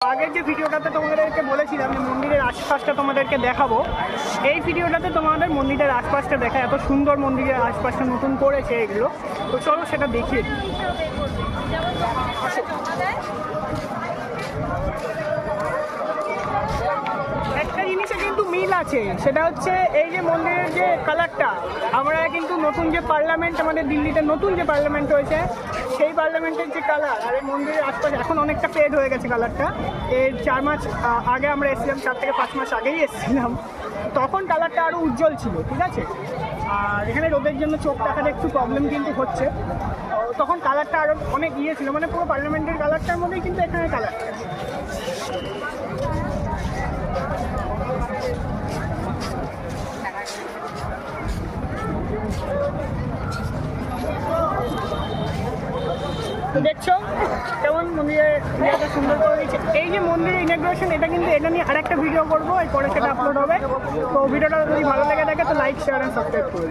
আগের যে ভিডিওটাতে তোমাদেরকে বলেছিলাম যে মন্দিরের আশপাশটা তোমাদেরকে দেখাবো, এই ভিডিওটাতে তোমাদের মন্দিরের আশপাশটা দেখা, এত সুন্দর মন্দিরের আশপাশটা নতুন করেছে এগুলো। তো চলো সেটা দেখিয়ে একটা জিনিসে কিন্তু মিল আছে, সেটা হচ্ছে এই যে মন্দিরের যে কালারটা আমরা কিন্তু নতুন যে পার্লামেন্ট আমাদের দিল্লিতে নতুন যে পার্লামেন্ট হয়েছে সেই পার্লামেন্টের যে কালার আর এই মন্দিরের আশপাশে এখন অনেকটা পেড হয়ে গেছে কালারটা এর চার মাস আগে আমরা এসেছিলাম, চার থেকে পাঁচ মাস আগেই এসেছিলাম। তখন কালারটা আরও উজ্জ্বল ছিল, ঠিক আছে? আর এখানে রোদের জন্য চোখ দেখাতে একটু প্রবলেম কিন্তু হচ্ছে। তখন কালারটা আরও অনেক ইয়ে ছিল মানে পুরো পার্লামেন্টের কালারটার মধ্যেই কিন্তু এখানে কালার দেখছ? কেমন মন্দিরের জায়গাটা সুন্দর করে দিচ্ছে এই যে মন্দিরের ইনাগ্রেশন এটা কিন্তু এটা নিয়ে আরেকটা ভিডিও করব, এরপরে সেটা আপলোড হবে। তো ভিডিওটা যদি ভালো লেগে থাকে, তো লাইক শেয়ার অ্যান্ড সাবস্ক্রাইব করে